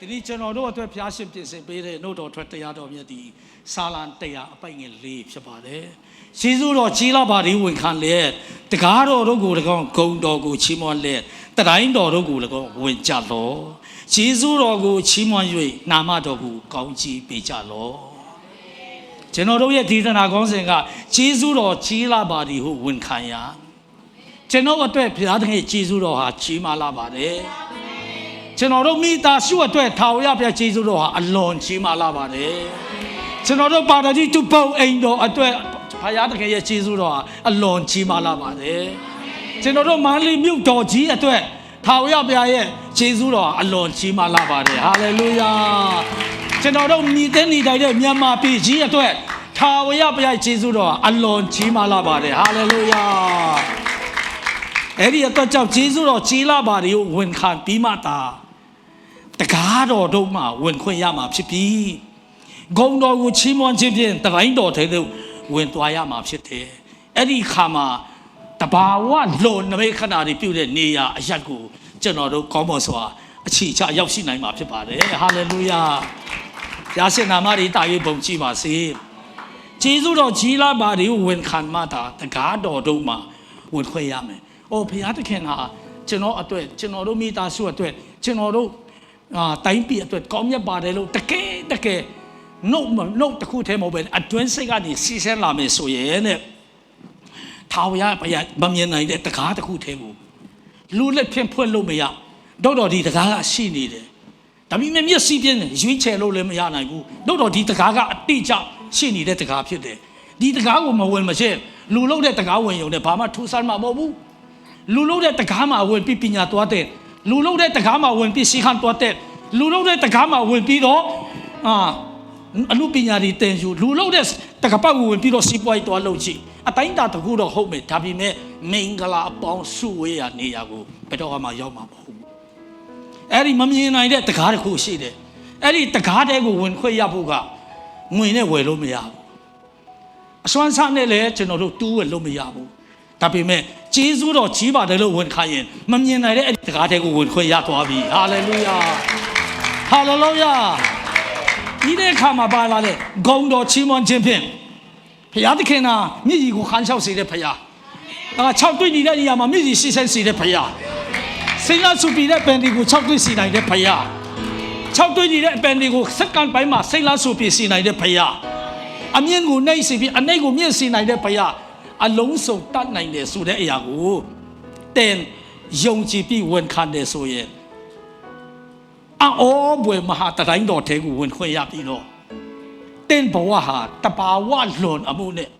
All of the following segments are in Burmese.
ဒီနေ့ကျွန်တော်တို့အတွက်ဖျားရှင်ပြင်ဆင်ပေးတဲ့နှုတ်တော်ထွက်တရားတော်မြတ်ဒီစာလံတရားအပိုင်ငယ်၄ဖြစ်ပါတယ်။ယေရှုတော်ကြီးလာပါဒီဝန်ခံလေတကားတော်တို့ကို၎င်းဂုံတော်ကိုချီးမွမ်းလေတတိုင်းတော်တို့ကို၎င်းဝင်ကြလော။ယေရှုတော်ကိုချီးမွမ်း၍နာမတော်ကိုကောင်းချီးပေးကြလော။ကျွန်တော်တို့ရဲ့ဒီသနာကောင်းစဉ်ကယေရှုတော်ကြီးလာပါဒီဟုဝန်ခံရကျွန်တော်အတွက်ဘုရားသခင်ယေရှုတော်ဟာကြီးမားလာပါတယ်။ ကျွန်တော်တို့မိသားစုအတွက်ထာဝရဘုရားကျေးဇူးတော်ဟာအလွန်ကြီးမားလာပါတယ်ကျွန်တော်တို့ပါရတိတုပုံအိမ်တော်အတွက်ဘုရားသခင်ရဲ့ကျေးဇူးတော်ဟာအလွန်ကြီးမားလာပါတယ်ကျွန်တော်တို့မန္တလေးမြို့တော်ကြီးအတွက်ထာဝရဘုရားရဲ့ကျေးဇူးတော်ဟာအလွန်ကြီးမားလာပါတယ်ဟာလေလုယာကျွန်တော်တို့မြည်တဲ့နေတိုင်းတဲ့မြန်မာပြည်ကြီးအတွက်ထာဝရဘုရားရဲ့ကျေးဇူးတော်ဟာအလွန်ကြီးမားလာပါတယ်ဟာလေလုယာအဲ့ဒီအတွက်ကြောင့်ဂျေဇုတော်ကြီးလာပါတွေကိုဝန်ခံပြီးမှသာ တကားတော်တို့မှဝင်ခွင့်ရမှာဖြစ်ပြီးဂုံတော်ကိုချီးမွမ်းခြင်းဖြင့်တတိုင်းတော်ထဲသို့ဝင်သွားရမှာဖြစ်တယ်အဲ့ဒီခါမှာတဘာဝလွန်နမိတ်ခဏတွေပြုတဲ့နေရာအရက်ကိုကျွန်တော်တို့ကောင်းမွန်စွာအချီချရောက်ရှိနိုင်မှာဖြစ်ပါတယ်ဟာလေလုယာဘုရားရှင်နာမတွေတာ၍ပုံကြည့်ပါစေဂျေဇုတော်ကြီးလာပါတွေကိုဝန်ခံမှသာတကားတော်တို့မှဝင်ခွင့်ရမယ်။အိုဘုရားသခင်ဟာကျွန်တော်အတွက်ကျွန်တော်တို့မိသားစုအတွက်ကျွန်တော်တို့ အာတိုင်းပြည်အတွက်ကောင်းမြတ်ပါတယ်လို့တကယ်တကယ်နှုတ်နှုတ်တစ်ခုတည်းမဟုတ်ပဲအတွင်းစိတ်ကနေစီးဆင်းလာမယ်ဆိုရင်တဲ့ထာဝရဘုရားမမြင်နိုင်တဲ့တကားတစ်ခုတည်းကိုလူလက်ဖြင့်ဖွင့်လို့မရတော့တော့ဒီတကားကရှိနေတယ်ဒါပေမဲ့မျက်စိပြင်းရွေးချယ်လို့လည်းမရနိုင်ဘူးတော့တော့ဒီတကားကအတိအကျရှိနေတဲ့တကားဖြစ်တယ်ဒီတကားကိုမဝင်မရှင်းလူလုံးတဲ့တကားဝင်ရုံနဲ့ဘာမှထူးဆန်းမှာမဟုတ်ဘူးလူလုံးတဲ့တကားမှာဝင်ပြီးပညာသွားတဲ့ လူလုံးတဲ့တကားမှာဝင်ပြီးစီခန့်သွားတဲ့လူလုံးတဲ့တကားမှာဝင်ပြီးတော့အာအမှုပညာတွေတင်ယူလူလုံးတဲ့တကားပတ်ကိုဝင်ပြီးတော့စီးပွားရေးသွားလုပ်ကြည့်အတိုင်းတာတကူတော့ဟုတ်မယ်ဒါပေမဲ့မင်္ဂလာအပေါင်းစုဝေးရနေရာကိုဘယ်တော့မှရောက်မှာမဟုတ်ဘူးအဲ့ဒီမမြင်နိုင်တဲ့တကားတစ်ခုရှိတယ်အဲ့ဒီတကားတဲ့ကိုဝင်ခွင့်ရဖို့ကငွေနဲ့ဝယ်လို့မရဘူးအစွမ်းစားနဲ့လည်းကျွန်တော်တို့တူးဝယ်လို့မရဘူး ဒါပေမဲ့ဂျေဇုတော်ကြီးပါတယ်လို့ဝန်ခံရင်မမြင်နိုင်တဲ့အဲ့ဒီတကားတဲ့ကိုဝင်ခွင့်ရသွားပြီဟာလေလုယာဟာလေလုယာဒီတဲ့အခါမှာပါလာတဲ့ဂုံတော်ချီးမွမ်းခြင်းဖြင့်ဘုရားသခင်ကမြည်ကြီးကိုခန်းလျှောက်စေတဲ့ဘုရားအာ၆တွေ့နေတဲ့နေရာမှာမြည်ကြီးရှိဆိုင်စေတဲ့ဘုရားစိတ်လာစုပြီးတဲ့ပန်ဒီကို၆တွေ့စီနိုင်တဲ့ဘုရား၆တွေ့နေတဲ့အပန်ဒီကိုစက္ကန့်ပိုင်းမှာစိတ်လာစုပြီးစီနိုင်တဲ့ဘုရားအမြင့်ကိုနှိမ့်စီပြီးအနှိမ့်ကိုမြင့်စီနိုင်တဲ့ဘုရား အလုံးစုံတတ်နိုင်တယ်ဆိုတဲ့အရာကိုတင်ယုံကြည်ပြီးဝန်ခံတယ်ဆိုရင်အောဘွယ်မဟာတတိုင်းတော်ထဲကိုဝင်ခွင့်ရပြီးတော့တင်ဘဝဟာတဘာဝလွန်အမှုနဲ့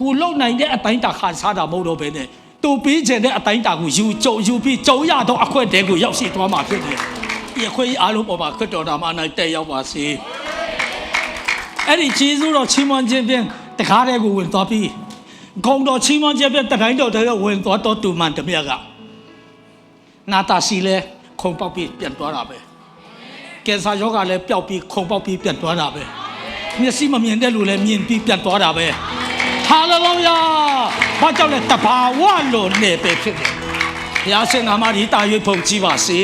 ကိုလုံနိုင်တဲ့အတိုင်းတာခါစားတာမဟုတ်တော့ဘဲနဲ့တူပေးခြင်းတဲ့အတိုင်းတာကိုယူကြုံယူပြီးကြုံရတော့အခွင့်တဲကိုရောက်ရှိသွားမှာဖြစ်တယ်။ဒီအခွင့်အရေးအားလုံးပေါ်မှာခရစ်တော်ဓမ္မ၌တက်ရောက်ပါစေ။အဲ့ဒီဂျေဇုတော်ချီးမွမ်းခြင်းဖြင့်တကားတဲ့ကိုဝင်သွားပြီး ဂုံတော်ချီးမွမ်းခြင်းဖြင့်တတိုင်းတော်တဲ့ဝင်သွားတော့တူမန်တမြတ်ကနာတာစီလဲခုံပေါက်ပြီးပြန်သွားတာပဲကင်ဆာယောဂလည်းပျောက်ပြီးခုံပေါက်ပြီးပြန်သွားတာပဲမျက်စိမမြင်တဲ့လူလည်းမြင်ပြီးပြန်သွားတာပဲဟာလေလုယာဘာကြောင့်လဲတဘာဝလို့နေပဲဖြစ်တယ်ဘုရားရှင်နာမကြီးတာ၍ဖုန်ကြည့်ပါစေ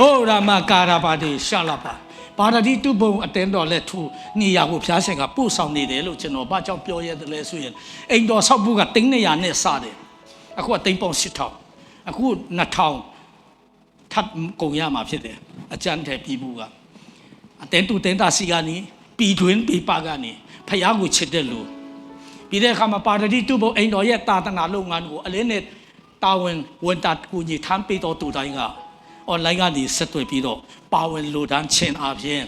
ဩရာမကာရာပါတိရှာလာပါ ပါရတိတုဘုံအတင်းတော်လက်ထူနေရာကိုဖျားရှင်ကပို့ဆောင်နေတယ်လို့ကျွန်တော်ဘာကြောင့်ပြောရတယ်လဲဆိုရင်အိမ်တော်ဆောက်ဖို့ကတင်းနေရနဲ့စတယ်အခုကတင်းပေါင်း8000အခု2000ထပ်ကုန်ရမှာဖြစ်တယ်အကျန်းတဲ့ပြည်ဘူးကအတင်းတူတင်းတာစီကနေပြည်တွင်းပြည်ပကနေဖျားကိုချစ်တဲ့လူပြီးတဲ့အခါမှာပါရတိတုဘုံအိမ်တော်ရဲ့တာသနာလုပ်ငန်းကိုအလင်းနဲ့တာဝန်ဝန်တာကူညီထမ်းပေးတော်သူတိုင်းက online ကနေဆက်သွယ်ပြီးတော့ပါဝင်လူဒန်းချင်းအပြင်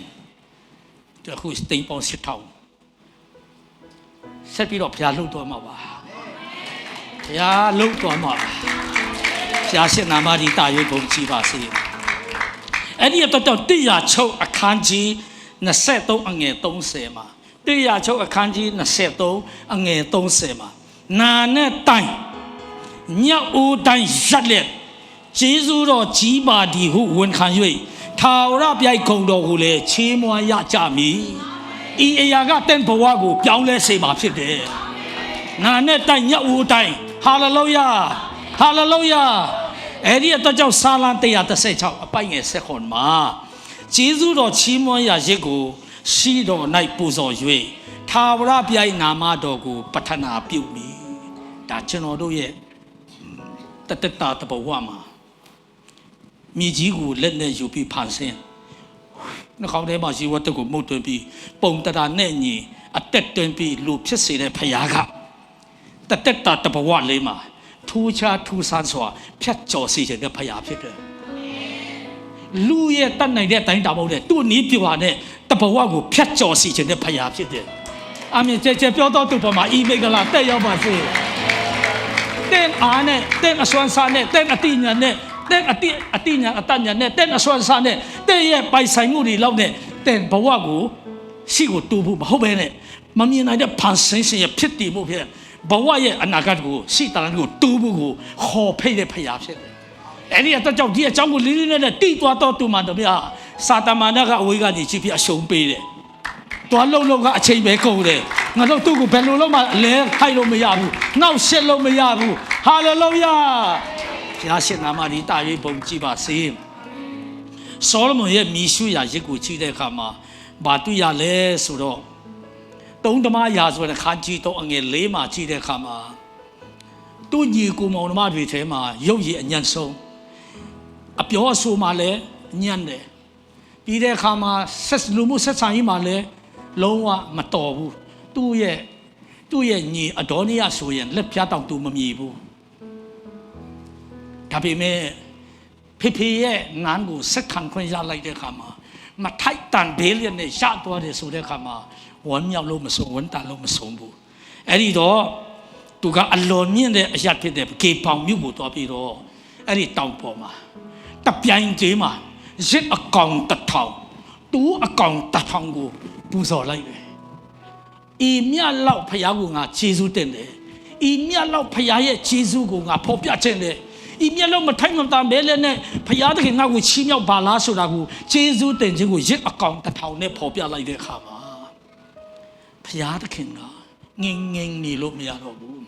တခုတိမ်ပေါင်းစစ်ထောင်ဆက်ပြီးတော့ဘုရားလှုပ်တော်မှာပါဘုရားလှုပ်တော်မှာပါဘုရားရှင်နာမကြီးတာရွေးကုန်ကြည်ပါစေအဲ့ဒီတော့တော့တရားချုပ်အခန်းကြီး23အငယ်30မှာတရားချုပ်အခန်းကြီး23အငယ်30မှာနာနဲ့တိုင်ညအိုတိုင်းရက်လက် ဂျေဇုတော်ကြီးပါဒီဟုဝန်ခံ၍ထာဝရပြိုက်ခုံတော်ကိုလည်းချေးမွားရကြမည်ဤအရာကတင့်ဘဝကိုပြောင်းလဲစေမှာဖြစ်တယ်နာနဲ့တိုင်ညအိုတိုင်းဟာလေလုယာဟာလေလုယာအဲ့ဒီအတွက်ကြောင့်စာလံ136အပိုင်ငယ်ဆက်ခွန်မှာကျေးဇူးတော်ချီးမွမ်းရာရစ်ကိုရှိတော်၌ပူဇော်၍ထာဝရဘုရား၏နာမတော်ကိုပဋ္ဌနာပြုမိဒါကျွန်တော်တို့ရဲ့တတတာတဘဝမှာ မြေကြီးကိုလက်နဲ့ယူပြီးဖန်ဆင်းနှာခေါင်းထဲမှာရှိဝတ်တက်ကိုမှုတ်သွင်းပြီးပုံတရာနဲ့ညီအတက်တွင်းပြီးလူဖြစ်စေတဲ့ဖခင်ကတတတာတဘဝလေးမှာထူးခြားထူးဆန်းစွာဖြတ်ကျော်စေခြင်းတဲ့ဖခင်ဖြစ်တယ်လူရဲ့တတ်နိုင်တဲ့အတိုင်းတာမဟုတ်တဲ့သူ့နီးပြွာနဲ့တဘဝကိုဖြတ်ကျော်စီခြင်းတဲ့ဖရာဖြစ်တယ်။အမြင်ကျကျပြောတော့သူ့ပေါ်မှာအီမိတ်ကလာတက်ရောက်ပါစေ။တဲ့အားနဲ့တဲ့အစွမ်းစားနဲ့တဲ့အတိညာနဲ့ တဲ့အတိအတိညာအတညာနဲ့တဲ့အစွမ်းစားနဲ့တဲ့ရဲ့ပိုင်ဆိုင်မှုတွေလောက်နဲ့တဲ့ဘဝကိုရှိကိုတူဖို့မဟုတ်ပဲနဲ့မမြင်နိုင်တဲ့ဖန်ဆင်းရှင်ရဲ့ဖြစ်တည်မှုဖြစ်ဘဝရဲ့အနာဂတ်ကိုရှိတန်ကိုတူဖို့ကိုခေါ်ဖိတ်တဲ့ဖရာဖြစ်တယ်အဲ့ဒီအတော့ကြောင့်ဒီအကြောင်းကိုလေးလေးနဲ့နဲ့တိသွားတော့သူမှတမရစာတမန်ကအဝေးကနေကြည့်ပြီးအရှုံးပေးတယ်။သွားလုံးလုံးကအချိန်ပဲကုန်တယ်။ငါတို့သူ့ကိုဘယ်လိုလုပ်မှလဲခိုက်လို့မရဘူး။နောက်ရှစ်လို့မရဘူး။ဟာလေလုယာ။ ဘုရားရှင်နာမဒီတာ၍ပုံကြည့်ပါစေ။ဆောလမွန်ရဲ့မိရှုရာရစ်ကိုကြည့်တဲ့အခါမှာဘာတွေ့ရလဲဆိုတော့တုံးဓမ္မရာဆိုတဲ့ခန်းကြီးတော့အငယ်လေးမှာကြည့်တဲ့အခါမှာသူ့ညီကိုမောင်နှမတွေထဲမှာရုပ်ရည်အညံ့ဆုံးအပြောအဆိုမှလည်းညံ့တယ်ပြီးတဲ့အခါမှာဆက်လူမှုဆက်ဆံရေးမှလည်းလုံးဝမတော်ဘူးသူ့ရဲ့သူ့ရဲ့ညီအဒေါနိယဆိုရင်လက်ပြတောင်သူမမြည်ဘူး ဒါပေမဲ့ဖေဖေရဲ့နန်းကိုဆက်ခံခွင့်ရလိုက်တဲ့အခါမှာမထိုက်တန်ဘေးလျက်နဲ့ရသွားတယ်ဆိုတဲ့အခါမှာဝမ်းမြောက်လို့မဆုံးဝမ်းတန်လို့မဆုံးဘူးအဲ့ဒီတော့သူကအလွန်မြင့်တဲ့အရာဖြစ်တဲ့ကေပေါင်မြို့ကိုတွားပြီးတော့အဲ့ဒီတောင်ပေါ်မှာတပြိုင်တည်းမှာရစ်အကောင်တစ်ထောင်တူအကောင်တစ်ထောင်ကိုပူဇော်လိုက်တယ်။ဤမြတ်လောက်ဖယားကငါခြေဆုတင်တယ်။ဤမြတ်လောက်ဖယားရဲ့ခြေဆုကိုငါဖော်ပြခြင်းတယ်။ ဤမြတ်လောက်မထိုက်မတန်ဘဲလည်းနဲ့ဖယားသခင်ငါ့ကိုချီးမြှောက်ပါလားဆိုတာကိုခြေဆုတင်ခြင်းကိုရစ်အကောင်တစ်ထောင်နဲ့ဖော်ပြလိုက်တဲ့အခါမှာဖယားသခင်ကငင်ငင်နေလို့မရတော့ဘူး။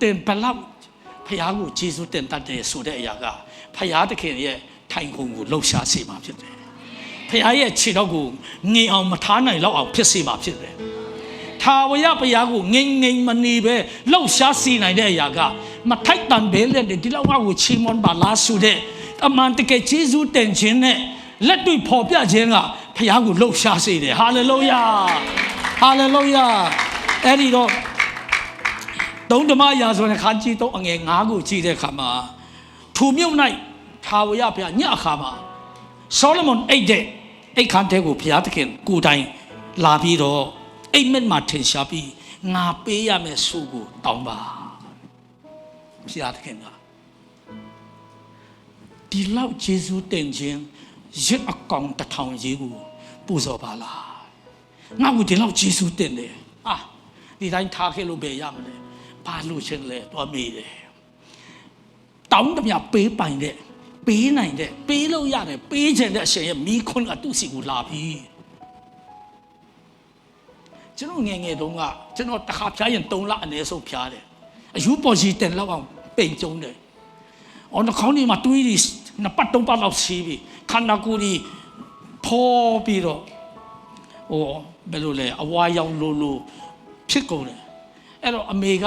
တင်ဘလောက်ဖယားကိုဂျေဇုတင်တတ်တယ်ဆိုတဲ့အရာကဖယားသခင်ရဲ့ထိုင်ခုံကိုလှုပ်ရှားစေမှာဖြစ်တယ်။ဖယားရဲ့ခြေတော့ကိုငင်အောင်မထားနိုင်တော့အောင်ဖြစ်စေမှာဖြစ်တယ်။ထာဝရဘုရားကိုငင်ငင်မနေပဲလှုပ်ရှားစေနိုင်တဲ့အရာက မထိုက်တန်ဘဲလက်ဒီလောက်ကိုချီးမွမ်းပါလားဆိုတဲ့အမှန်တကယ်ဂျေဇုတင်ခြင်းနဲ့လက်တွေ့ဖော်ပြခြင်းကဖယားကိုလှုပ်ရှားစေတယ်။ဟာလေလုယာ။ဟာလေလုယာ။အဲ့ဒီတော့တုံးဓမ္မရာဆိုတဲ့ခန်းကြီးတော့အငယ်၅ခုကြည့်တဲ့အခါမှာထူမြုပ်၌ထာဝရဘုရားညအခါမှာဆောလမွန်အိတ်တဲ့အိတ်ခန်းတဲကိုဘုရားသခင်ကိုယ်တိုင်လာပြီးတော့အိတ်မက်မှာထင်ရှားပြီးငါပေးရမယ်ဆိုကိုတောင်းပါ ဘုရားသခင်ကဒီလောက်ယေရှုတင်ခြင်းရစ်အကောင်တစ်ထောင်ကြီးကိုပူဇော်ပါလားငါ့ကိုဒီလောက်ယေရှုတင်တယ်အာဒီတိုင်းထားခဲ့လို့ပဲရမလဲဘာလို့ရှင်လဲတော့မေးတယ်တောင်းတမပေးပိုင်တဲ့ပေးနိုင်တဲ့ပေးလို့ရတယ်ပေးချင်တဲ့အရှင်ရဲ့မိခွန်းကသူ့စီကိုလာပြီကျွန်တော်ငယ်ငယ်တုန်းကကျွန်တော်တစ်ခါဖျားရင်3လအနည်းဆုံးဖျားတယ် အယူပေါ်စီတင်လောက်အောင်ပိန်ကျုံတယ်အော်နှာခေါင်းဒီမှာတွေးပြီးနှစ်ပတ်သုံးပတ်လောက်စီးပြီးခန္ဓာကိုယ်ကြီးဖော်ပြီးတော့ဟိုဘယ်လိုလဲအဝါရောင်လိုလိုဖြစ်ကုန်တယ်အဲ့တော့အမေက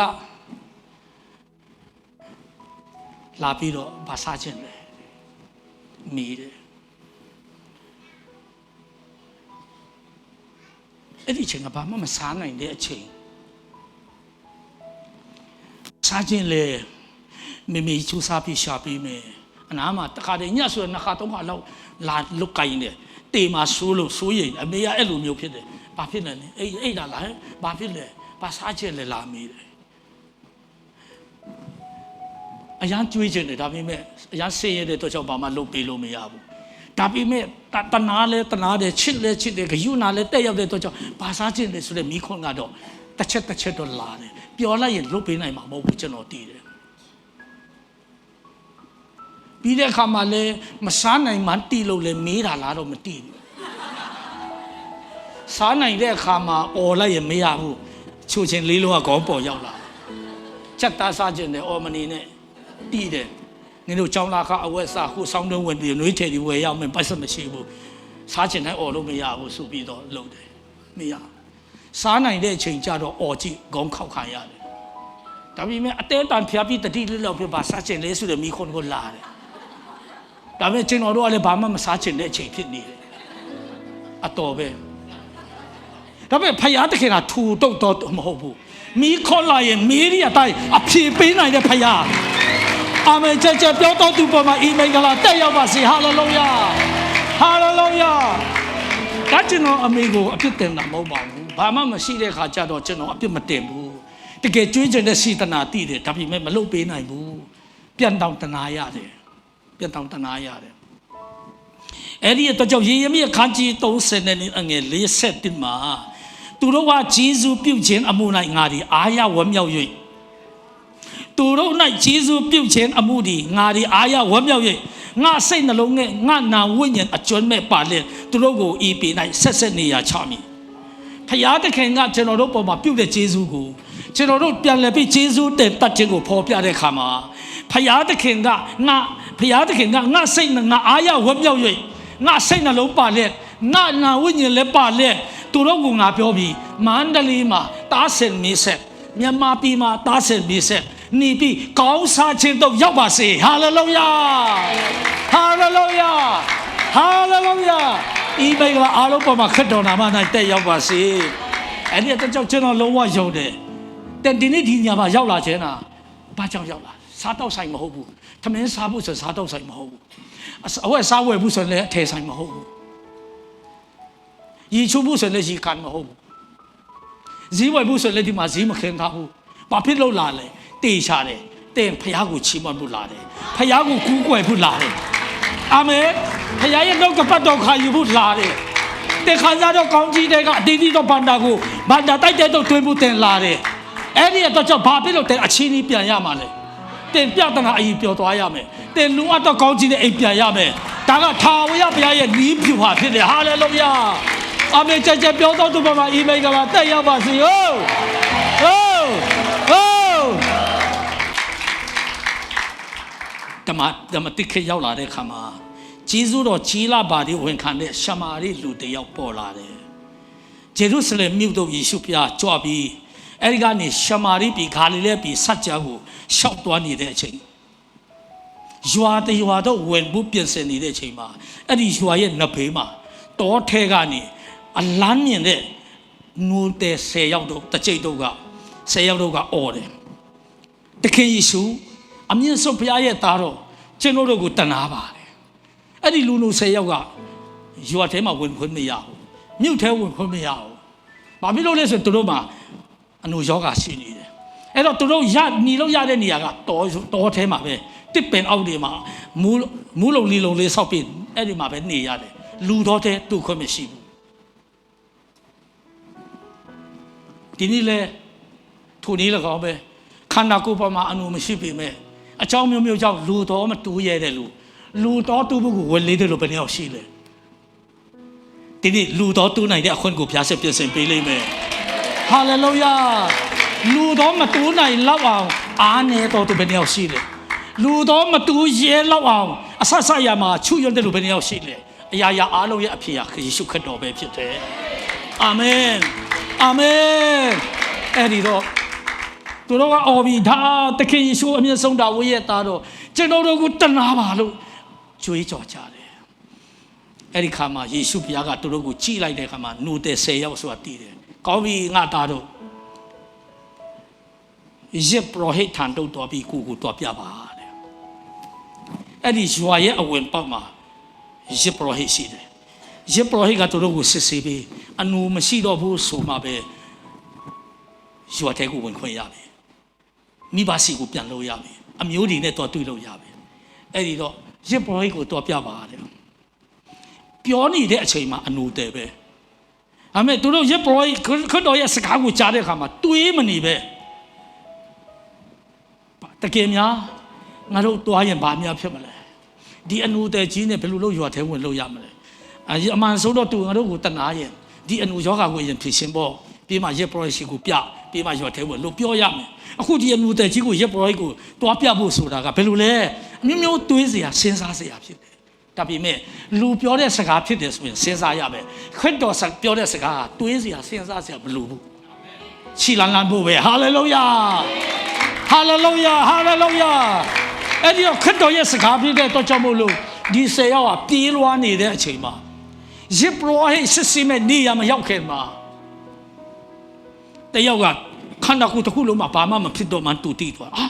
လာပြီးတော့ဗာစားခြင်းလေမိတယ်အဲ့ဒီအချိန်ကဘာမှမစားနိုင်တဲ့အချိန် စားခြင်းလေမိမိချူစားပြီးရှာပြီးမယ်အနားမှာတခါတည်းညဆိုရင်နှစ်ခါသုံးခါလောက်လာလုတ်ကိုင်းတယ်တေမှာဆိုးလို့ဆိုးရင်အမေကအဲ့လိုမျိုးဖြစ်တယ်ဘာဖြစ်လဲလဲအေးအေးလာလားဘာဖြစ်လဲဘာစားခြင်းလဲလာမေးတယ်အရန်ကြွေးခြင်းတယ်ဒါပေမဲ့အရန်ဆင်းရဲတဲ့တော့ကြောင့်ဘာမှလုပ်ပေးလို့မရဘူးဒါပေမဲ့တတနာလဲတနာတယ်ချစ်လဲချစ်တယ်ဂယုနာလဲတက်ရောက်တဲ့တော့ကြောင့်ဘာစားခြင်းလဲဆိုတဲ့မိခွန်းကတော့တစ်ချက်တစ်ချက်တော့လာတယ် ပျော်လိုက်ရင်လုပ်ပေးနိုင်မှာမဟုတ်ဘူးကျွန်တော်တည်တယ်ပြီးတဲ့အခါမှာလဲမစားနိုင်မှတီးလို့လဲမေးတာလားတော့မတီးဘူးစားနိုင်တဲ့အခါမှာអော်လိုက်ရင်မရဘူးချိုချင်းလေးလုံးကခေါင်းပေါ်ရောက်လာချက်သားစားခြင်းနဲ့အော်မနီနဲ့တီးတယ်ငင်းတို့ကြောင်းလာခအဝက်စားခုဆောင်းတုံးဝင်ပြီးနှွေးထည်ဒီဝယ်ရောက်မယ်ပတ်စမရှိဘူးစားချင်တိုင်းអော်လို့မရဘူးဆိုပြီးတော့လုပ်တယ်မရ စားနိုင်တဲ့အချိန်ကျတော့អော်ကြည့်ခေါင်းခောက်ခံရတယ်ဒါပေမဲ့အတဲတန်ဖျားပြီးတတိလေးလောက်ပြပါစားချင်လေဆိုတဲ့မိခွန်းကိုလာတယ်ဒါပေမဲ့ကျွန်တော်တို့ကလည်းဘာမှမစားချင်တဲ့အချိန်ဖြစ်နေတယ်အတော်ပဲဒါပေမဲ့ဖယားတခင်ကထူတုတ်တော့မဟုတ်ဘူးမိခွန်းလာရင်မေးရီအတိုင်းအဖြေပေးနိုင်တဲ့ဖယားအာမင်ကြကြပြောတော်သူပေါ်မှာအီမိန်ကလာတက်ရောက်ပါစေဟာလေလုယာဟာလေလုယာဒါကျွန်တော်အမေကိုအပြစ်တင်တာမဟုတ်ပါဘူး ဘာမှမရှိတဲ့ခါကျတော့ကျွန်တော်အပြစ်မတင်ဘူးတကယ်ကြွေးကျင်တဲ့စီတနာတည်တယ်ဒါပေမဲ့မလုပ်ပေးနိုင်ဘူးပြန်တောင်းတနာရတယ်ပြန်တောင်းတနာရတယ်အဲ့ဒီတော့ကြောင့်ယေရမိအခန်းကြီး30နဲ့အငယ်40မှာသူတို့ကဂျေဇုပြုတ်ခြင်းအမှု၌ငါဒီအာရဝမ်းမြောက်၍သူတို့၌ဂျေဇုပြုတ်ခြင်းအမှုဒီငါဒီအာရဝမ်းမြောက်၍ငါစိတ်နှလုံးနဲ့ငါနာဝိညာဉ်အကျွမ်းမဲ့ပါလင်သူတို့ကိုဤပေ၌ဆက်ဆက်နေရချမည် ဖျားသခင်ကကျွန်တော်တို့ပေါ်မှာပြုတ်တဲ့ဂျေဇုကိုကျွန်တော်တို့ပြန်လည်ပြီးဂျေဇုတဲ့တတ်ခြင်းကိုဖော်ပြတဲ့အခါမှာဖျားသခင်ကငါဖျားသခင်ကငါစိတ်နဲ့ငါအာရဝမ်းမြောက်၍ငါစိတ်နှလုံးပါလင်ငါနာဝိညာဉ်လည်းပါလင်သူတို့ကငါပြောပြီးမန္တလေးမှာတားဆင်မီဆက်မြန်မာပြည်မှာတားဆင်မီဆက်နေပြီးကောင်းစားခြင်းတော့ရောက်ပါစေဟာလေလုယာဟာလေလုယာဟာလေလုယာ ဤမိကလာအားလုံးပေါ်မှာခတ်တော်နာမ၌တက်ရောက်ပါစေအဲ့ဒီတော့ကြောင့်ကျွန်တော်လုံးဝယုံတယ်တဲ့ဒီနေ့ဒီညမှာရောက်လာခြင်းတာဘာကြောင့်ရောက်လာစားတော့ဆိုင်မဟုတ်ဘူးသမင်းစားဖို့ဆိုစားတော့ဆိုင်မဟုတ်ဘူးအဝက်စားဝယ်ဖို့ဆိုလည်းအထည်ဆိုင်မဟုတ်ဘူးရီချိုးဖို့ဆိုလည်းရီကန်မဟုတ်ဘူးဈေးဝယ်ဖို့ဆိုလည်းဒီမှာဈေးမခင်ထားဘူးဘာဖြစ်လို့လာလဲတေချာတယ်တင်ဖះကိုချီးမွမ်းဖို့လာတယ်ဖះကိုကူးကွယ်ဖို့လာတယ်အာမင် ဖះရဲ့နောက်ကပတ်တော်ခါယူဖို့လာတယ်တင်ခံစားတော့ကောင်းကြီးတဲ့ကအတင်းကြီးတော့ဘန္တာကိုဘန္တာတိုက်တဲ့တော့တွင်းဖို့တင်လာတယ်အဲ့ဒီတော့ကြောင့်ဘာဖြစ်လို့တင်အချင်းကြီးပြန်ရမှာလဲတင်ပြတနာအကြီးပျော်သွားရမယ်တင်လူအပ်တော့ကောင်းကြီးတဲ့အိမ်ပြန်ရမယ်ဒါကထာဝရဘုရားရဲ့နီးဖြူဟာဖြစ်တယ်ဟာလေလုယာအာမင်ကြကြပြောတော့သူဘာမှာအီမိန်ကလာတက်ရောက်ပါစေဟိုးဟိုးဟိုးဓမ္မဓမ္မတိခေတ်ရောက်လာတဲ့ခါမှာ ဂျေဇုတော်ကြီးလာပါဒီဝန်ခံတဲ့ရှမာရိလူတစ်ယောက်ပေါ်လာတယ်ဂျေရုဆလင်မြို့တို့ယေရှုဖျားကြွပြီးအဲဒီကနေရှမာရိပြည်ဂါလိလဲပြည်ဆက်ကြကိုရှောက်သွားနေတဲ့အချိန်ရွာတရွာတော့ဝင်ဖို့ပြင်ဆင်နေတဲ့အချိန်မှာအဲ့ဒီရွာရဲ့နဘေးမှာတောထဲကနေအလန်းမြင်တဲ့နူတဲ့ဆယ်ယောက်တို့တစ်ကြိတ်တို့ကဆယ်ယောက်တို့ကအော်တယ်တခင်ယေရှုအမြင့်ဆုံးဘုရားရဲ့သားတော်ကျွန်တော်တို့ကိုတနာပါတယ် အဲ့ဒီလူလူ၁၀ယောက်ကရွာထဲမှာဝင်ခွင့်မရဘူးမြို့ထဲဝင်ခွင့်မရဘူးဘာဖြစ်လို့လဲဆိုရင်သူတို့မှာအနုယောဂရှိနေတယ်အဲ့တော့သူတို့ရညီလို့ရတဲ့နေရာကတောတောထဲမှာပဲတစ်ပင်အောက်တွေမှာမူးမူးလုံလီလုံလေးဆောက်ပြီးအဲ့ဒီမှာပဲနေရတယ်လူတော်တဲ့သူ့ခွင့်မရှိဘူးဒီနေ့လဲထိုနည်း၎င်းပဲခန္ဓာကိုယ်ပေါ်မှာအနုမရှိပေမဲ့အကြောင်းမျိုးမျိုးကြောင့်လူတော်မတူရတဲ့လူ လူတော်တူဖို့ကိုဝယ်လေးတယ်လို့ဘယ်နှယောက်ရှိလဲဒီနေ့လူတော်တူနိုင်တဲ့အခွင့်ကိုဘုရားဆက်ပြင်ဆင်ပေးလိမ့်မယ်ဟာလေလုယာလူတော်မတူနိုင်လောက်အောင်အားနေတော်သူဘယ်နှယောက်ရှိလဲလူတော်မတူရဲလောက်အောင်အဆဆရမှာချွတ်ရွံ့တယ်လို့ဘယ်နှယောက်ရှိလဲအရာရာအားလုံးရဲ့အဖြစ်ဟာယေရှုခရစ်တော်ပဲဖြစ်တယ်အာမင်အာမင်အဲ့ဒီတော့သူတို့ကအော်ပြီးဒါတခင်ယေရှုအမျက်ဆုံးတာဝိရဲ့သားတော့ကျွန်တော်တို့ကိုတနာပါလို့ ကြွေးကြော်ကြတယ်အဲ့ဒီခါမှာယေရှုဘုရားကသူတို့ကိုကြည်လိုက်တဲ့ခါမှာနှုတ်တဲ့10ယောက်ဆိုတာတည်တယ်ကောင်းပြီငါသားတို့ယေပရောဟိတ်ထံတို့တော်ပြီးကိုကိုတော်ပြပါတဲ့အဲ့ဒီရွာရဲ့အဝင်ပေါက်မှာယေပရောဟိတ်ရှိတယ်ယေပရောဟိတ်ကသူတို့ကိုစစ်ဆေးပြီးအနူမရှိတော့ဘူးဆိုမှပဲရွာထဲကိုဝင်ခွင့်ရပြီမိဘစီကိုပြန်လို့ရပြီအမျိုးတွေနဲ့တော့တွေ့လို့ရပြီအဲ့ဒီတော့ ရစ်ပရိုဟိတ်ကိုတော့ပြပါတဲ့ပြောနေတဲ့အချိန်မှာအနူတယ်ပဲအမေသူတို့ရစ်ပရိုဟိတ်ခရစ်တော်ရဲ့စကားကိုကြားတဲ့အခါမှာတွေးမနေပဲတကယ်များငါတို့တွားရင်ဘာများဖြစ်မလဲဒီအနူတယ်ကြီးနဲ့ဘယ်လိုလုပ်ရွာထဲဝင်လို့ရမလဲအမှန်ဆုံးတော့သူငါတို့ကိုတနာရင်ဒီအနူယောဂါကိုရင်ဖြစ်ရှင်ပေါ့ပြီးမှရစ်ပရိုဟိတ်ရှိကိုပြပြီးမှရွာထဲဝင်လို့ပြောရမယ်အခုဒီအနူတဲ့ကြီးကိုရက်ပရိုဟိတ်ကိုတွားပြဖို့ဆိုတာကဘယ်လိုလဲအ မျိုးမျိုးတွေးเสียစဉ်းစားเสียဖြစ်တယ်ဒါပေမဲ့လူပြောတဲ့စကားဖြစ်တယ်ဆိုရင်စဉ်းစားရမယ်ခရစ်တော်ပြောတဲ့စကားကတွေးเสียစဉ်းစားเสียမလိုဘူးချီလန်းလန်းဖို့ပဲဟာလေလုယာဟာလေလုယာဟာလေလုယာအဲ့ဒီတော့ခရစ်တော်ရဲ့စကားဖြစ်တဲ့တော့ကြောင့်မို့လို့ဒီဆယ်ယောက်ကပြေးလွှားနေတဲ့အချိန်မှာရစ်ပရောဟိတ်စစ်စစ်မဲ့နေရမရောက်ခင်မှာတယောက်ကခန္ဓာကိုယ်တစ်ခုလုံးမှာဘာမှမဖြစ်တော့မှတူတီးသွားဟာ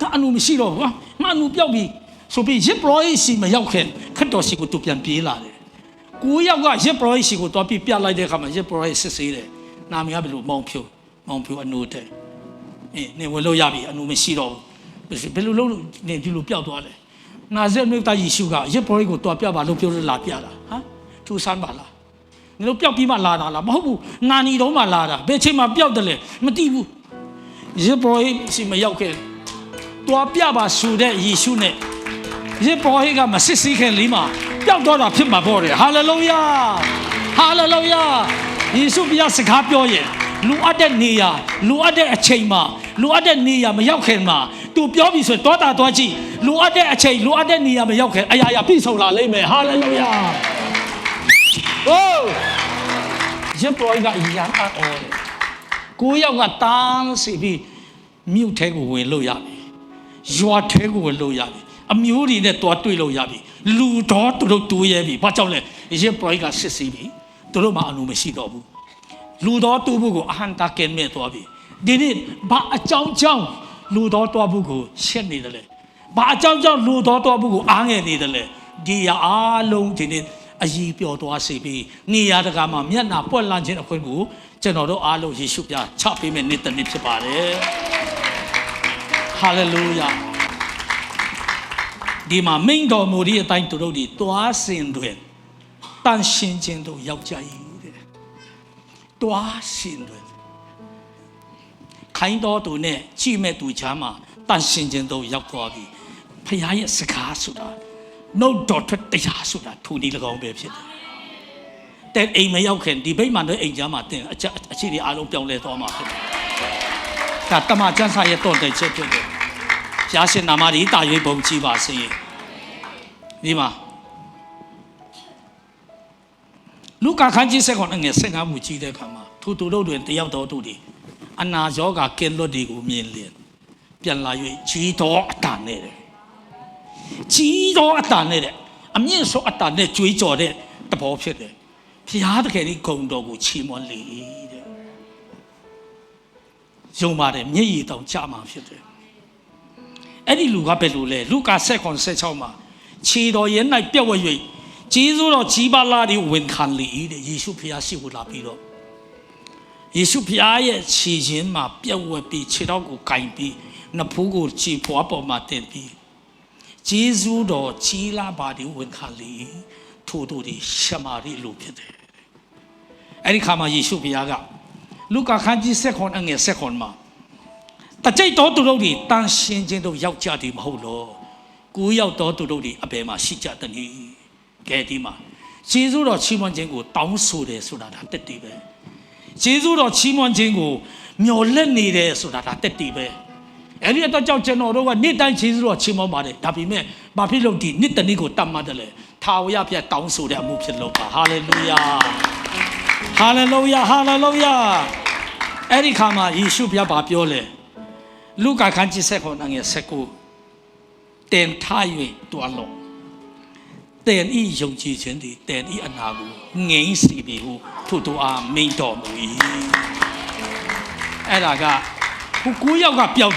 ဟာဒါအနုမရှိတော့ဘူးဟာမအနုပြောက်ပြီဆိုပြီးရစ်ပရောဟိတ်စီမရောက်ခင်ခရစ်တော်စီကိုသူပြန်ပြေးလာတယ်ကိုယောက်ကရစ်ပရောဟိတ်စီကိုတော့ပြီးပြလိုက်တဲ့အခါမှာရစ်ပရောဟိတ်စစ်ဆေးတယ်နာမည်ကဘယ်လိုမောင်ဖြိုမောင်ဖြိုအနုတဲ့အေးနေဝင်လို့ရပြီအနုမရှိတော့ဘူးဘယ်လိုလုပ်လို့နေဒီလိုပျောက်သွားလဲနာဇရက်မြို့သားယေရှုကရစ်ပရောဟိတ်ကိုတော့ပြပါလို့ပြောလို့လာပြတာဟာထူဆန်းပါလား你都ပျောက်ပြီးမှလာတာလားမဟုတ်ဘူးနာနီတော့မှလာတာဘယ်ချိန်မှပျောက်တယ်လဲမသိဘူးယေဘရဟိစီမရောက်ခဲ့ တွားပြပါဆူတဲ့ယေရှုနဲ့ယေဘရဟိကမစစ်စည်းခင်လေးမှာပျောက်တော့တာဖြစ်မှာပေါ့တယ်ဟာလေလုယာဟာလေလုယာယေရှုဘုရားစကားပြောရင်လူအပ်တဲ့နေရာလူအပ်တဲ့အချိန်မှာလူအပ်တဲ့နေရာမရောက်ခင်မှာသူပြောပြီဆိုရင်တောတာသွားကြည့်လူအပ်တဲ့အချိန်လူအပ်တဲ့နေရာမရောက်ခင်အရာရာပြည့်စုံလာလိမ့်မယ်ဟာလေလုယာโอ้ရစ်ပရိုကအရန်အော်တယ်ကိုယောက်ကတန်းစီပြီးမြို့ထဲကိုဝင်လို့ရပြီ ရွာထဲကိုဝင်လို့ရပြီအမျိုးတွေနဲ့တွားတွေ့လို့ရပြီလူတော်သူတို့တူးရဲပြီဘာကြောင့်လဲရစ်ပရိုကစစ်စီပြီသူတို့မှအလိုမရှိတော့ဘူးလူတော်တူးဖို့ကိုအဟန်တာကင်မဲ့သွားပြီဒီနေ့ဘာအကြောင်းကြောင့်လူတော်တွားဖို့ကိုရှက်နေတယ်လေဘာအကြောင်းကြောင့်လူတော်တွားဖို့ကိုအားငယ်နေတယ်လေဒီရအားလုံးဒီနေ့အကြီးပျော်သွားစေပြီးနေရာတကာမှာမျက်နာပွက်လန်းခြင်းအခွင့်ကိုကျွန်တော်တို့အားလုံးယေရှုပြချပေးမယ့်နေ့တစ်နေ့ဖြစ်ပါတယ် ဟာလေလုယာဒီမှာမိန်တော်မူသည့်အတိုင်းသူတို့ဒီတွားစင်တွင်တန်ရှင်းခြင်းတို့ရောက်ကြ၏တဲ့တွားစင်တွင်ခိုင်းတော်သူနဲ့ကြည့်မဲ့သူချမ်းမှာတန်ရှင်းခြင်းတို့ရောက်သွားပြီဖခင်ရဲ့စကားဆိုတာနှုတ်တော်ထွက်တရားဆိုတာထူဒီ၎င်းပဲဖြစ်တယ်တဲ့အိမ်မရောက်ခင်ဒီဘိတ်မှလည်းအိမ်ကြားမှာတင်အချက်အခြေဒီအားလုံးပြောင်းလဲသွားမှာဖြစ်တယ်ဒါတမန်ကျမ်းစာရဲ့တော်တဲ့ချက်ဖြစ်တယ် ဘုရားရှင်နာမကြီးတာ၍ဘုံကြည်ပါစေဒီမှာလူကာခန်းကြီးဆက်ကောင်ငယ်15မှုကြည့်တဲ့အခါမှာသူသူတို့တွင်တယောက်တော်သူတွေအနာရောဂါကင်းလွတ်တွေကိုမြင်လျင်ပြန်လာ၍ကြီးတော်အတန်နဲ့တယ်ကြီးတော်အတန်နဲ့တဲ့အမြင့်ဆုံးအတန်နဲ့ကြွေးကြော်တဲ့တဘောဖြစ်တယ်ဖျားတကယ်ကြီးဂုံတော်ကိုချီးမွမ်းလေတဲ့ယုံပါတယ်မျက်ရည်တောင်ကြမှာဖြစ်တယ် အဲ့ဒီလူကဘယ်လိုလဲလူကာ7 16မှာခြေတော်ရဲ့၌ပြက်ဝဲ၍ဂျေဇုတော်ကြီးပါလာဒီဝန်ခံလေတဲ့ယေရှုဖျားရှိကိုလာပြီးတော့ယေရှုဖျားရဲ့ခြေချင်းမှာပြက်ဝဲပြီးခြေတော်ကိုကင်ပြီးနဖူးကိုခြေဖွားပေါ်မှာတင်ပြီးဂျေဇုတော်ကြီးလာပါဒီဝန်ခံလေထို့တို့ဒီရှမာရိလူဖြစ်တယ်အဲ့ဒီခါမှာယေရှုဖျားကလူကာခန်းကြီး7ခွန်အငယ်7ခွန်မှာ တကြိတ်တော်သူတို့ဒီတန်ရှင်းခြင်းတို့ရောက်ကြတယ်မဟုတ်လို့ကိုရောက်တော်သူတို့ဒီအပေမှာရှိကြတယ်နီကဲဒီမှာယေရှုတော်ချီးမွမ်းခြင်းကိုတောင်းဆိုတယ်ဆိုတာဒါတက်တည်ပဲယေရှုတော်ချီးမွမ်းခြင်းကိုမျော်လင့်နေတယ်ဆိုတာဒါတက်တည်ပဲအဲ့ဒီတော့ကြောင့်ကျွန်တော်တို့ကနေ့တိုင်းယေရှုတော်ချီးမွမ်းပါတယ်ဒါပေမဲ့ဘာဖြစ်လို့ဒီနေ့တနေ့ကိုတတ်မှတ်တယ်လဲထာဝရ ပြတ်တောင်းဆိုတဲ့အမှုဖြစ်လို့ပါဟာလေလုယာဟာလေလုယာဟာလေလုယာအဲ့ဒီခါမှာယေရှုဘုရားဗာပြောလဲလူကာခန်းကြီးဆက်ခွန်ငယ်ဆက်ကိုတင်ထား၍တွားလို့တင်ဤယုံကြည်ခြင်းသည်တင်ဤအနာကိုငိမ့်စီပြီဟုထို့သူအားမိန်တော်မူ၏အဲ့ဒါကကိုကိုယောက်ကပျော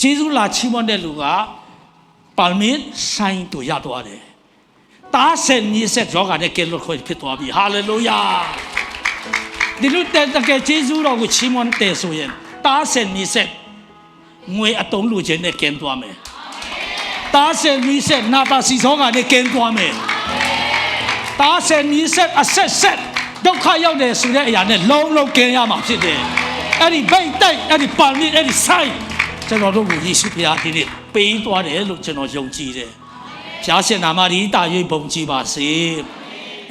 ဂျေဇုလာချီးမွမ်းတဲ့လူကပါမစ်ဆိုင်းတို့ရသွားတယ်တားဆယ်မြေဆက်ယောဂါနဲ့ကဲလို့ခွင့်ဖြစ်သွားပြီဟာလေလုယာဒီလိုတဲ့တကယ်ဂျေဇုတော်ကိုချီးမွမ်းတယ်ဆိုရင်တားဆယ်မြေဆက်ငွေအတုံးလူချင်းနဲ့ကင်းသွားမယ်တားဆယ်မြေဆက်နာတာစီသောကနဲ့ကင်းသွားမယ်တားဆယ်မြေဆက်အဆက်ဆက်ဒုက္ခရောက်တယ်ဆိုတဲ့အရာနဲ့လုံးလုံးကင်းရမှာဖြစ်တယ်အဲ့ဒီဘိတ်တိုက်အဲ့ဒီပါမစ်အဲ့ဒီဆိုင် ကျွန်တော်တို့ကိုယေရှုဖခင်ဒီနေ့ပေးသွားတယ်လို့ကျွန်တော်ယုံကြည်တယ်ဖျားရှင်နာမရီတာ၍ပုံကြည်ပါစေ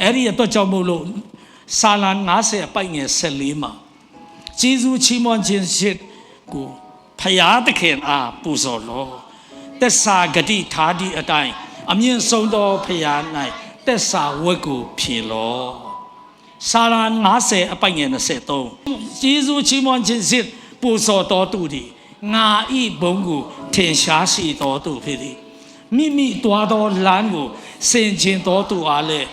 အဲ့ဒီအတွက်ကြောင့်မို့လို့ဆာလံ90အပိုက်ငယ်14မှာဂျေဇုချီးမွမ်းခြင်းရှိကိုဖျားသခင်အားပူဇော်လောသက်စာဂတိထားသည့်အတိုင်းအမြင့်ဆုံးသောဖျား၌သက်စာဝတ်ကိုဖြေလောဆာလံ90အပိုက်ငယ်23ဂျေဇုချီးမွမ်းခြင်းရှိပူဇော်တော်သူသည် ငါဤဘုံကိုထင်ရှားရှိတော်သူဖြစ်သည်မိမိသွားသောလမ်းကိုဆင်ခြင်တော်သူအားလည်း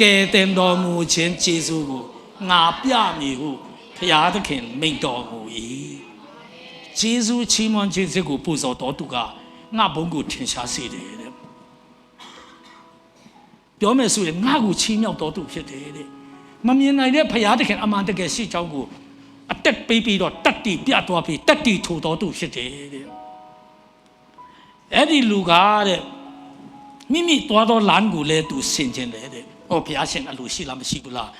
ကယ်တင်တော်မူခြင်းကျေးဇူးကိုငါပြမည်ဟုဖျားသခင်မိန့်တော်မူ၏ကျေးဇူးချီးမွမ်းခြင်းစစ်ကိုပူဇော်တော်သူကငါဘုန်းကိုထင်ရှားစေတယ်တဲ့ပြောမယ်ဆိုရင်ငါကိုချီးမြှောက်တော်သူဖြစ်တယ်တဲ့မမြင်နိုင်တဲ့ဖျားသခင်အမှန်တကယ်ရှိကြောင်းကို အတက်ပေးပြီးတော့တတ်တီပြသွားပြီးတတ်တီထူတော်သူဖြစ်တယ်တဲ့အဲ့ဒီလူကတဲ့မိမိသွားသောလမ်းကိုလည်းသူဆင်ခြင်တယ်တဲ့။ဟောဘုရားရှင်အလိုရှိလားမရှိဘူးလား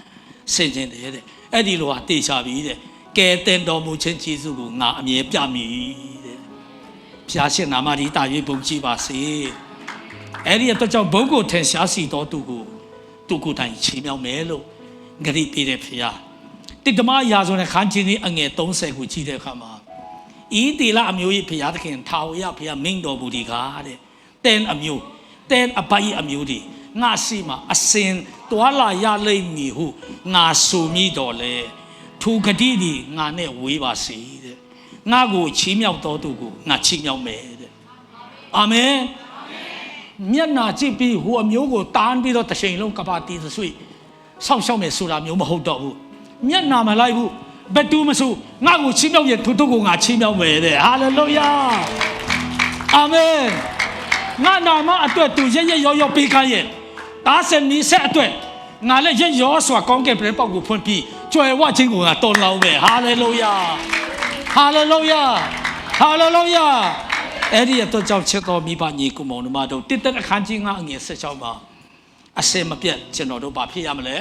ဆင်ခြင်တယ်တဲ့။အဲ့ဒီလိုဟာတေချာပြီတဲ့။ကဲတင်တော်မူခြင်းကျေးဇူးကိုငါအမြဲပြမည်တဲ့။ဘုရားရှင်နာမဒီတာ၍ဘုံကြည်ပါစေ။အဲ့ဒီအတွက်ကြောင့်ဘုန်းကိုထင်ရှားစီတော်သူကိုသူကိုယ်တိုင်ချီးမြှောက်မယ်လို့ဂရိပေးတဲ့ဘုရား။ တိတ္တမရာဇဝင်ခန်းကြီးนี้အငယ်30ကိုကြည့်တဲ့အခါမှာဤတီလအမျိုး၏ဘုရားသခင်ထာဝရဘုရားမင်းတော်မူဒီကားတဲ့တဲန်အမျိုးတဲန်အပိုင်အမျိုးဒီငါစီမှာအစင်တွာလာရလိမ့်မည်ဟုငါဆိုမိတော်လေထူဂတိဒီငါနဲ့ဝေးပါစေတဲ့ငါကိုချီးမြှောက်တော်သူကိုငါချီးမြှောက်မယ်တဲ့အာမင်မျက်နာကြည့်ပြီးဟိုအမျိုးကိုတန်းပြီးတော့တစ်ချိန်လုံးကပါတီဆွေဆောက်ရှောက်မယ်ဆိုတာမျိုးမဟုတ်တော့ဘူး မျက်နာမလိုက်ဘူးဘယ်သူမဆိုငါ့ကိုချီးမြှောက်ရင်သူတို့ကိုငါချီးမြှောက်မယ်တဲ့ဟာလေလုယာအာမင်ငါနာမအတွက်သူရရရောရောပေးခိုင်းရဲ့ဒါစနီဆက်အတွက်ငါလည်းရရောစွာကောင်းကင်ပြပေါက်ကိုဖွင့်ပြီးကြွယ်ဝခြင်းကိုငါတော်လောင်းမယ်ဟာလေလုယာဟာလေလုယာဟာလေလုယာအဲ့ဒီအတွက်ကြောင့်ချစ်တော်မိဘညီကိုမောင်နှမတို့တစ်သက်အခန်းကြီးငါအငယ်ဆက်ချောင်းပါအစင်မပြတ်ကျွန်တော်တို့ဘာဖြစ်ရမလဲ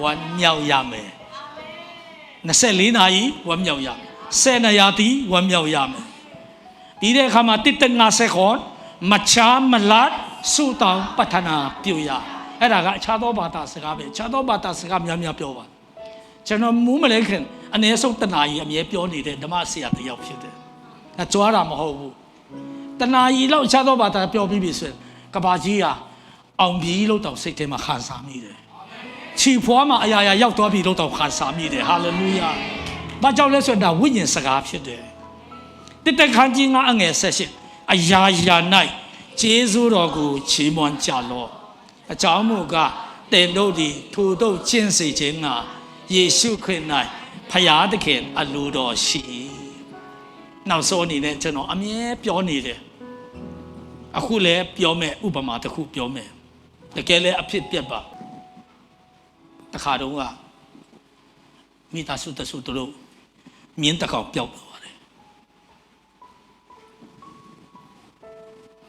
ဝမ်းမြောက်ရမယ် 24နာရီဝမ်းမြောက်ရမယ်10နာရီဝမ်းမြောက်ရမယ်ပြီးတဲ့အခါမှာတစ်တက်50ခေါ်မချာမလတ်စုတောင်းပဋ္ဌနာပြုရအဲ့ဒါကအခြားသောဘာသာစကားပဲအခြားသောဘာသာစကားများများပြောပါကျွန်တော်မူးမလဲခင်အနည်းဆုံးတနာရီအမြဲပြောနေတဲ့ဓမ္မဆရာတစ်ယောက်ဖြစ်တယ်အဲကြွားတာမဟုတ်ဘူးတနာရီလောက်အခြားသောဘာသာပြောပြီးပြီဆိုရင်ကဘာကြီးဟာအောင်ပြီလို့တောင်စိတ်ထဲမှာခံစားမိတယ် ခြေဖွားမှာအရာရာရောက်သွားပြီလို့တော့ခံစားမိတယ်ဟာလေလုယာ။ဘာကြောင့်လဲဆိုတော့ဒါဝိညာဉ်စကားဖြစ်တယ်။တစ်တက်ခန်းကြီးငါအငယ်ဆက်ရှင်အရာရာ၌ဂျေဇုတော်ကိုချီးမွမ်းကြလော့။အကြောင်းမူကားတင်တို့သည်ထိုတို့ကျင့်စေခြင်းငါယေရှုခရစ်၌ဖယားသခင်အလိုတော်ရှိ။နောက်ဆုံးအနေနဲ့ကျွန်တော်အမြဲပြောနေတယ်။အခုလည်းပြောမယ်ဥပမာတစ်ခုပြောမယ်။တကယ်လည်းအဖြစ်ပြက်ပါ တခါတုန်းကမိသားစုတစုတို့မြင်းတစ်ကောင်ပျောက်သွားတယ်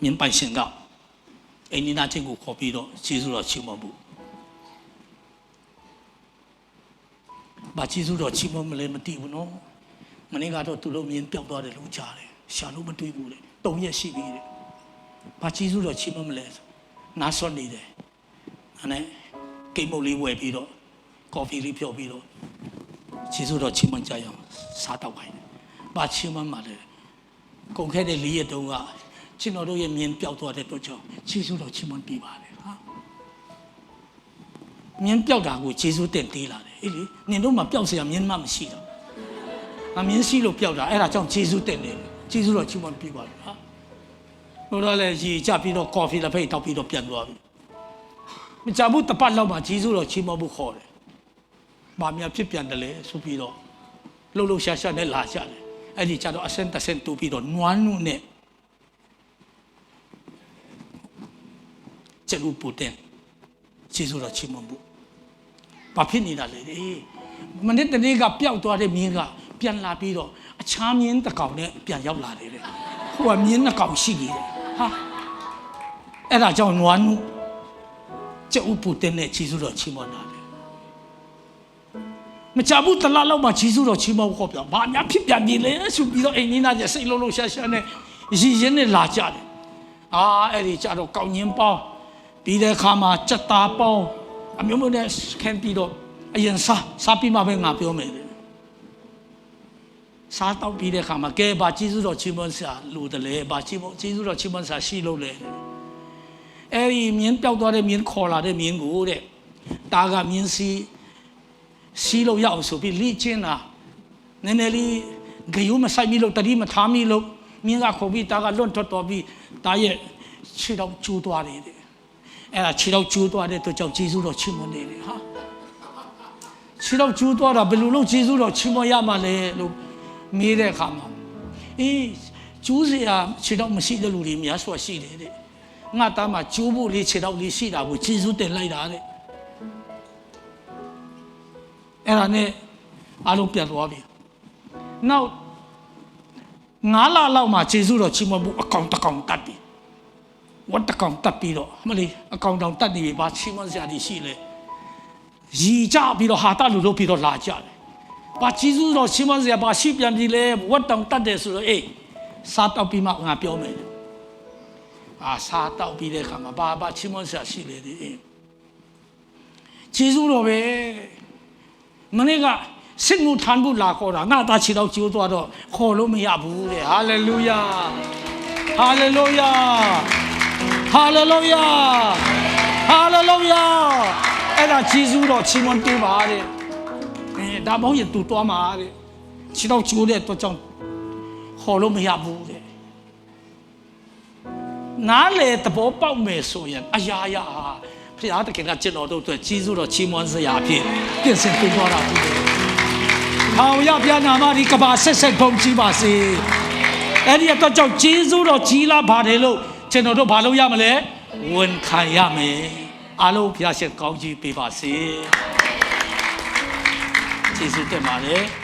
မြင်းပိုင်ရှင်ကအိမ်နီးနားချင်းကိုခေါ်ပြီးတော့ကျေးဇူးတော်ချီးမွမ်းဖို့ဘာကျေးဇူးတော်ချီးမွမ်းမလဲမသိဘူးနော်မနေ့ကတော့သူတို့မြင်းပျောက်သွားတယ်လို့ကြားတယ်ရှာလို့မတွေ့ဘူးလေတုံရက်ရှိပြီတဲ့ဘာကျေးဇူးတော်ချီးမွမ်းမလဲဆိုနားဆွနေတယ်အဲ့နဲ့ ကိမုတ်လေးဝယ်ပြီးတော့ကော်ဖီလေးဖြော်ပြီးတော့ခြေဆုတော့ချင်းမကြရအောင်စားတော့ခိုင်းတယ်။ဘာချင်းမမှလည်းကုန်ခဲ့တဲ့၄ရက်တုန်းကကျွန်တော်တို့ရဲ့မြင်ပျောက်သွားတဲ့အတွက်ကြောင့်ခြေဆုတော့ချင်းမပြီးပါတယ်ဟာ။မြင်ပျောက်တာကိုခြေဆုတင်သေးလာတယ်။အေးလေနင်တို့မှပျောက်စရာမြင်မှမရှိတော့။အမြင်ရှိလို့ပျောက်တာအဲ့ဒါကြောင့်ခြေဆုတင်နေတယ်။ခြေဆုတော့ချင်းမပြီးပါတယ်ဟာ။ဟိုတော့လည်းရေချပြီးတော့ကော်ဖီတစ်ဖိတ်တောက်ပြီးတော့ပြန်သွားပြီ။ မကြဘူးတပတ်လောက်မှဂျေဇုတော်ချီးမွမ်းဖို့ခေါ်တယ်။ဘာများဖြစ်ပြန်တယ်လဲဆိုပြီးတော့လှုပ်လှုပ်ရှားရှားနဲ့လာကြတယ်။အဲ့ဒီကြတော့အစင်တဆင်တူပြီးတော့နွားနုနဲ့ကျလူပူတဲ့ဂျေဇုတော်ချီးမွမ်းဖို့ဘာဖြစ်နေတာလဲအေးမနေ့တနေ့ကပျောက်သွားတဲ့မြင်းကပြန်လာပြီးတော့အချားမြင်းတစ်ကောင်နဲ့ပြန်ရောက်လာတယ်တဲ့။ဟိုကမြင်းနှစ်ကောင်ရှိနေတယ်။ဟာအဲ့ဒါကြောင့်နွားနု ကျုပ်ပူတဲ့နဲ့ခြေစွတော်ချီးမွမ်းတာလေမကြဘူးတလားလောက်မှခြေစွတော်ချီးမွမ်းခေါ်ပြဘာများဖြစ်ပြန်ပြီလဲဆိုပြီးတော့အိမ်နီးနားကျစိတ်လုံးလုံးရှာရှာနဲ့ရည်ရင်းနဲ့လာကြတယ်အာအဲ့ဒီကြတော့ကောင်းညင်းပေါင်းပြီးတဲ့အခါမှာစက်သားပေါင်းအမျိုးမျိုးနဲ့ခံပြီးတော့အရင်စားစားပြီးမှပဲငါပြောမယ်တဲ့စားတော့ပြီးတဲ့အခါမှာကဲဘာကျေးဇူးတော်ချီးမွမ်းစရာလိုတယ်လေဘာချီးမွမ်းကျေးဇူးတော်ချီးမွမ်းစရာရှိလို့လေ အဲ့ဒီမြင်းပြောက်သွားတဲ့မြင်းခေါ်လာတဲ့မြင်းကိုတဲ့တာကမြင်းစီစီးလို့ရအောင်ဆိုပြီးလိချင်းတာနည်းနည်းလေးဂယုမဆိုင်မိလို့တတိမထားမိလို့မြင်းကခုန်ပြီးတာကလွတ်ထွက်တော်ပြီးတာရဲ့ခြေတော့ကျိုးသွားတယ်တဲ့အဲ့ဒါခြေတော့ကျိုးသွားတဲ့အတွက်ကြောင့်ကျေးဇူးတော်ချီးမွမ်းနေတယ်ဟာခြေတော့ကျိုးသွားတာဘယ်လိုလုပ်ကျေးဇူးတော်ချီးမွမ်းရမှာလဲလို့မေးတဲ့အခါမှာအေးကျိုးစရာခြေတော့မရှိတဲ့လူတွေများစွာရှိတယ်တဲ့ ငါသားမှာကျိုးဖို့လေးခြေတော့လေးရှိတာကိုကျေးဇူးတင်လိုက်တာတဲ့အဲ့ဒါနဲ့အားလုံးပြန်သွားပြီနောက်ငါးလလောက်မှကျေးဇူးတော်ချီးမွမ်းဖို့အကောင်တစ်ကောင်တတ်ပြီဝတ်တစ်ကောင်တတ်ပြီးတော့မလေးအကောင်တောင်တတ်နေပြီဘာချီးမွမ်းစရာတွေရှိလဲရီကြပြီးတော့ဟာတလူလုပ်ပြီးတော့လာကြတယ်ဘာကျေးဇူးတော်ချီးမွမ်းစရာဘာရှိပြန်ပြီလဲဝတ်တောင်တတ်တယ်ဆိုတော့အေးစားတော့ပြီးမှငါပြောမယ် အာစားတော့ပြီးတဲ့အခါမှာဘာဘာချီးမွမ်းစရာရှိလေဒီအေးကျေးဇူးတော်ပဲမနေ့ကစစ်မှုထမ်းဖို့လာခေါ်တာငါသားခြေတော့ကျိုးသွားတော့ခေါ်လို့မရဘူးတဲ့ဟာလေလုယာဟာလေလုယာဟာလေလုယာဟာလေလုယာအဲ့ဒါဂျေဇုတော်ချီးမွမ်းပေးပါတဲ့အဲဒါမောင်ရတူတော်မှာတဲ့ခြေတော့ကျိုးတဲ့တော့ကြောင့်ခေါ်လို့မရဘူးတဲ့ နားလေသဘောပေါက်မယ်ဆိုရင်အရာရာဟာဖျားတခင်ကကျွန်တော်တို့အတွက်ဂျေဇုတော်ချီးမွမ်းစရာဖြစ်ပြင်ဆင်ပေးသွားတာဖြစ်တယ်။ဟောင်ရပြနာမဒီကဘာဆက်ဆက်ပုံကြည့်ပါစေ။အဲ့ဒီတော့ကြောင့်ဂျေဇုတော်ကြီးလာပါတယ်လို့ကျွန်တော်တို့ဘာလို့ရမလဲ။ဝန်ခံရမယ်။အားလုံးဘုရားရှင်ကောင်းကြီးပေးပါစေ။ကျေးဇူးတင်ပါတယ်။